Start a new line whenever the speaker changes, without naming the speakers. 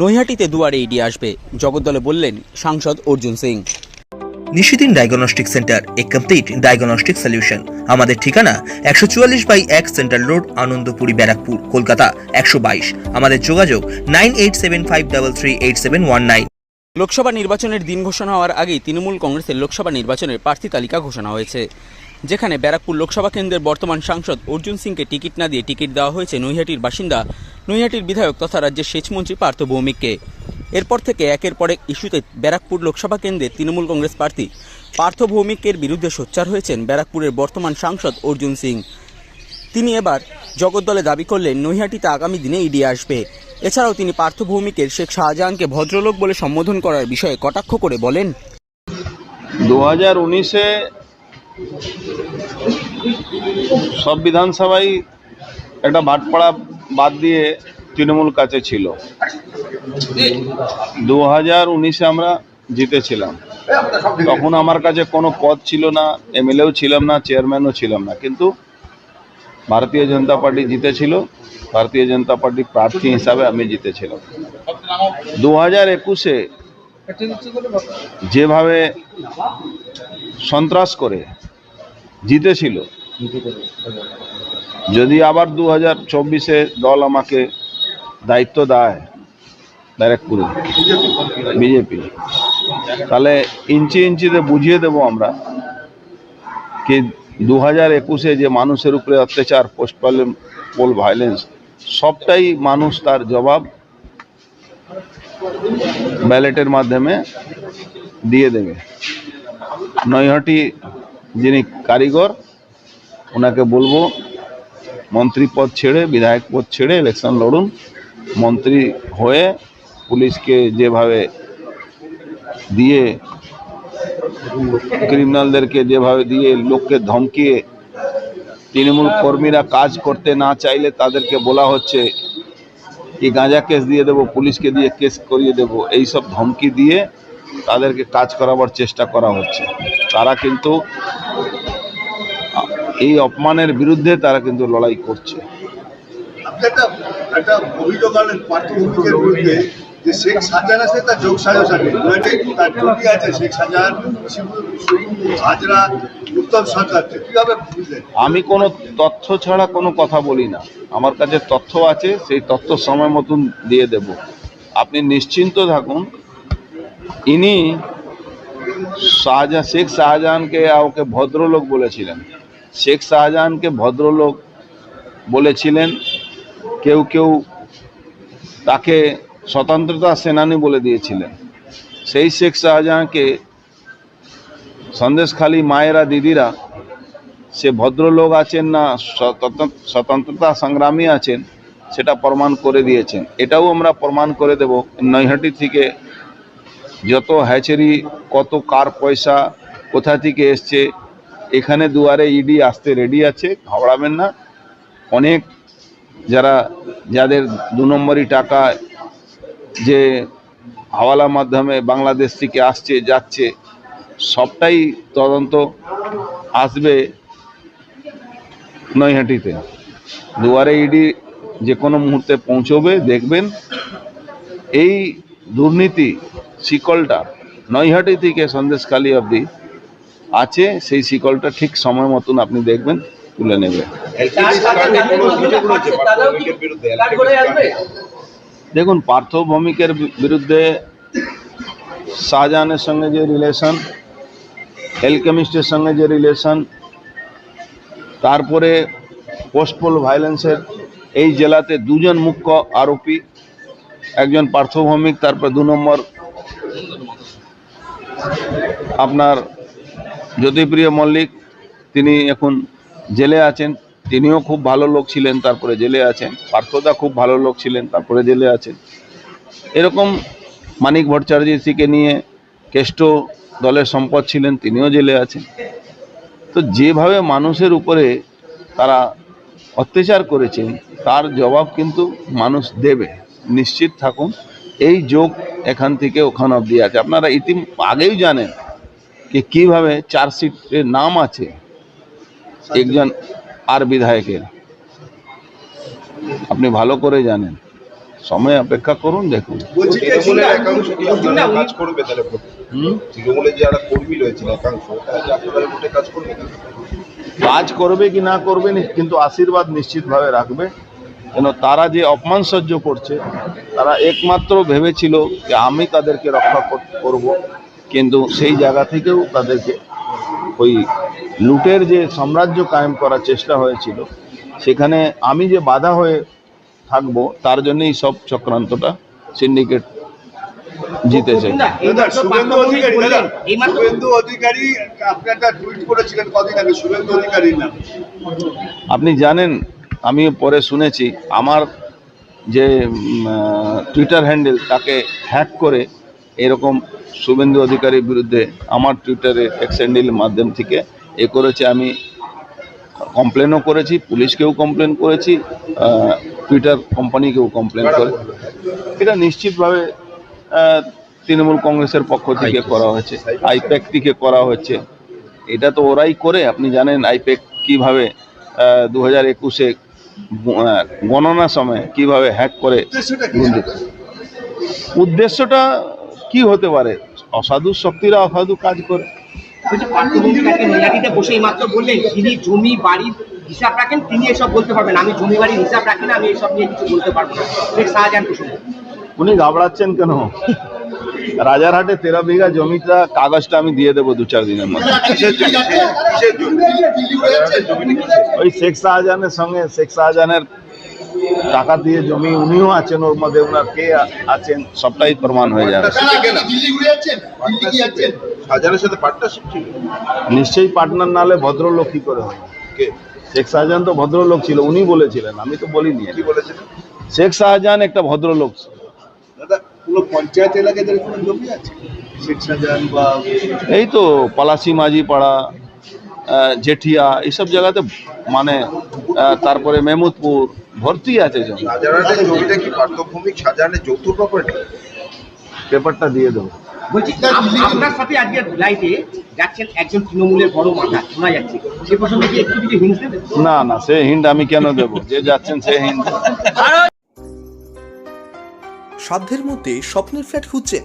নৈহাটিতে দুয়ারে ইডি আসবে। জগদ্দলে বললেন সাংসদ Arjun Singh.
Nishidin diagnostic centre a complete diagnostic solution. আমাদের ঠিকানা একশো চুয়াল্লিশ বাই এক সেন্ট্রাল রোড আনন্দপুরি ব্যারাকপুর কলকাতা একশো বাইশ। আমাদের যোগাযোগ nine eight seven five double three eight seven one nine.
Lok Sabha নির্বাচনের দিন ঘোষণা হওয়ার আগেই তৃণমূল কংগ্রেসের লোকসভা নির্বাচনের প্রার্থী তালিকা ঘোষণা হয়েছে। যেখানে ব্যারাকপুর লোকসভা কেন্দ্রের বর্তমান সাংসদ অর্জুন সিংকে টিকিট না দিয়ে টিকিট দেওয়া হয়েছে নৈহাটির বাসিন্দা নৈহাটির বিধায়ক তথা রাজ্যের সেচমন্ত্রী পার্থ ভৌমিককে। এরপর থেকে একের পর এক ইস্যুতে ব্যারাকপুর লোকসভা কেন্দ্রের তৃণমূল কংগ্রেস প্রার্থী পার্থ ভৌমিকের বিরুদ্ধে সোচ্চার হয়েছেন ব্যারাকপুরের বর্তমান সাংসদ অর্জুন সিং। তিনি এবার জগদ্দলে দাবি করলেন, নৈহাটিতে আগামী দিনে ইডি আসবে। এছাড়াও তিনি পার্থ ভৌমিকের শেখ শাহজাহানকে ভদ্রলোক বলে সম্বোধন করার বিষয়ে কটাক্ষ করে বলেন।
দু হাজার উনিশে সব বিধানসভায় একটা ভাটপাড়া বাদ দিয়ে তৃণমূল কাছে ছিল। দু হাজার উনিশে আমরা জিতেছিলাম। তখন আমার কাছে কোনো পদ ছিল না, এমএলএও ছিলাম না, চেয়ারম্যানও ছিলাম না। কিন্তু ভারতীয় জনতা পার্টি জিতেছিল, ভারতীয় জনতা পার্টি প্রার্থী হিসাবে আমি জিতেছিলাম। দু হাজার একুশে যেভাবে সন্ত্রাস করে জিতেছিল যদি আবার দু হাজার চব্বিশে দল আমাকে দায়িত্ব দেয় ব্যারাকপুরে বিজেপি, তাহলে ইঞ্চি ইঞ্চিতে বুঝিয়ে দেব আমরা কি দু হাজার একুশে যে মানুষের উপরে অত্যাচার পোস্ট পোল ভায়োলেন্স সবটাই মানুষ তার জবাব ব্যালেটের মাধ্যমে দিয়ে দেবে। নৈহাটি যিনি কারিগর ওনাকে বলব, মন্ত্রী পদ ছেড়ে, বিধায়ক পদ ছেড়ে ইলেকশন লড়ুন। মন্ত্রী হয়ে পুলিশকে যেভাবে দিয়ে ক্রিমিনালদেরকে যেভাবে দিয়ে লোককে ধমকিয়ে তৃণমূল কর্মীরা কাজ করতে না চাইলে তাদেরকে বলা হচ্ছে, কি গাঁজা কেস দিয়ে দেবো, পুলিশকে দিয়ে কেস করিয়ে দেবো? এইসব ধমকি দিয়ে তাদেরকে কাজ করাবার চেষ্টা করা হচ্ছে। তারা কিন্তু এই অপমানের বিরুদ্ধে তারা কিন্তু লড়াই করছে।
যে শেখ আছে তার যোগ তার আছে শেখ হাজরা উত্তম সরকার। কীভাবে
আমি কোনো তথ্য ছাড়া কোনো কথা বলি না। আমার কাছে তথ্য আছে সেই তথ্য সময় মতন দিয়ে দেব। আপনি নিশ্চিন্ত থাকুন ইনি শাহজাহান শেখ শাহজাহানকে ওকে ভদ্রলোক বলেছিলেন। শেখ শাহজাহানকে ভদ্রলোক বলেছিলেন, কেউ কেউ তাকে স্বতন্ত্রতা সেনানী বলে দিয়েছিলেন। সেই শেখ শাহজাহানকে সন্দেশখালী মায়েরা দিদিরা, সে ভদ্রলোক আছেন না স্বতন্ত্রতা সংগ্রামী আছেন, সেটা প্রমাণ করে দিয়েছেন। এটাও আমরা প্রমাণ করে দেব নৈহাটি থেকে যত হ্যাচেরি, কত কার পয়সা, কোথা থেকে এসছে এখানে দুয়ারে ইডি আসতে রেডি আছে, ঘাবড়াবেন না। অনেক যারা, যাদের দু নম্বরই টাকা যে হাওয়ালা মাধ্যমে বাংলাদেশ থেকে আসছে, যাচ্ছে, সবটাই তদন্ত আসবে নৈহাটিতে। দুয়ারে ইডি যে কোনো মুহূর্তে পৌঁছবে, দেখবেন। এই দুর্নীতি শিকলটা নৈহাটি থেকে সন্দেশখালী অবধি আছে, সেই শিকলটা ঠিক সময় মতন আপনি দেখবেন, তুলে নেবে। দেখুন, পার্থ ভৌমিকের বিরুদ্ধে শাহজাহানের সঙ্গে যে রিলেশন এলকেমিস্টের সঙ্গে যে রিলেশন তারপরে পোস্টপোল ভায়োলেন্সের এই জেলাতে দুজন মুখ্য আরোপি, একজন পার্থ ভৌমিক, তারপর দু নম্বর আপনার জ্যোতিপ্রিয় মল্লিক, তিনি এখন জেলে আছেন। তিনিও খুব ভালো লোক ছিলেন, তারপরে জেলে আছেন। পার্থদা খুব ভালো লোক ছিলেন, তারপরে জেলে আছেন। এরকম মানিক ভট্টাচার্যকে নিয়ে কেষ্ট দলের সম্পদ ছিলেন, তিনিও জেলে আছেন। তো যেভাবে মানুষের উপরে তারা অত্যাচার করেছেন তার জবাব কিন্তু মানুষ দেবে। নিশ্চিত থাকুন, এই যোগ এখান থেকে ওখান অবধি আছে। আপনারা ইতি আগেই জানেন যে কীভাবে চার্জশিটের নাম আছে একজন আর বিধায়কের? আপনি ভালো করে জানেন। সময় অপেক্ষা করুন দেখুন।
কাজ করবে কি না?
করবে না কিন্তু আশীর্বাদ নিশ্চিতভাবে রাখবে। কেন তারা যে অপমান সহ্য করছে তারা একমাত্র ভেবেছিল যে আমি তাদেরকে রক্ষা কর- করব। কিন্তু সেই জায়গা থেকেও তাদেরকে ওই লুটের যে সাম্রাজ্য কায়েম করার চেষ্টা হয়েছিল সেখানে আমি যে বাধা হয়ে থাকব তার জন্যই সব চক্রান্তটা সিন্ডিকেট জিতেছে।
আপনি
জানেন আমি পরে শুনেছি আমার যে টুইটার হ্যান্ডেল তাকে হ্যাক করে এরকম শুভেন্দু অধিকারীর বিরুদ্ধে আমার টুইটারে এক্স হ্যান্ডেলের মাধ্যম থেকে এ করেছে আমি কমপ্লেনও করেছি পুলিশকেও কমপ্লেন করেছি টুইটার কোম্পানিকেও কমপ্লেন করে এটা নিশ্চিতভাবে তৃণমূল কংগ্রেসের পক্ষ থেকে করা হয়েছে আইপ্যাক থেকে করা হচ্ছে এটা তো ওরাই করে আপনি জানেন আইপ্যাক কীভাবে দু হাজার একুশে গণনা সময় কীভাবে হ্যাক করে
উদ্দেশ্যটা কি
হতে পারে? অসাধু শক্তিরা অসাধু কাজ করে।
মাত্র বললেন তিনি জমি বাড়ির হিসাব রাখেন তিনি এসব বলতে পারবেন। আমি জমি বাড়ির হিসাব রাখি না আমি এসব নিয়ে কিছু বলতে পারব না। শেখ শাহজাহান প্রসঙ্গে।
উনি ঘাবড়াচ্ছেন কেন? রাজারহাটে তেরো বিঘা জমিটা কাগজটা আমি দিয়ে দেবো দু চার দিনের মধ্যে? ওই শেখ শাহজাহানের সঙ্গে শেখ শাহজাহানের টাকা দিয়ে জমি উনিও আছেন ওর মধ্যে ওনার কে আছেন? সবটাই প্রমাণ হয়ে যাবে?
শাহজাহানের সাথে পার্টনারশিপ ছিল।
নিশ্চয়ই পার্টনার নালে ভদ্রলোক কি করে হবে?
কে?
শেখ শাহজাহান তো ভদ্রলোক ছিল উনি বলেছিলেন আমি তো বলিনি।
কি বলেছিলেন?
শেখ শাহজাহান একটা ভদ্রলোক ছিল।
দাদা কোনো পঞ্চায়েত এলাকায় যাদের জমি আছে? শেখ শাহজাহান বা
এই তো পলাশি মাঝি পাড়া জেঠিয়া এইসব জায়গাতে মানে তারপরে মেহমুদপুর ভর্তি আছে পেপারটা দিয়ে দেবো।
আপনার সাথে আজকে লাইভে যাচ্ছেন একজন তৃণমূলের বড় মাথা শোনা যাচ্ছে। সে প্রসঙ্গে কি একটু কিছু হিংস দেবেন?
না না সে হিন্ট আমি কেন দেবো? যে যাচ্ছেন সে হিন্ট
সাধ্যের মধ্যে স্বপ্নের ফ্ল্যাট খুঁজছেন।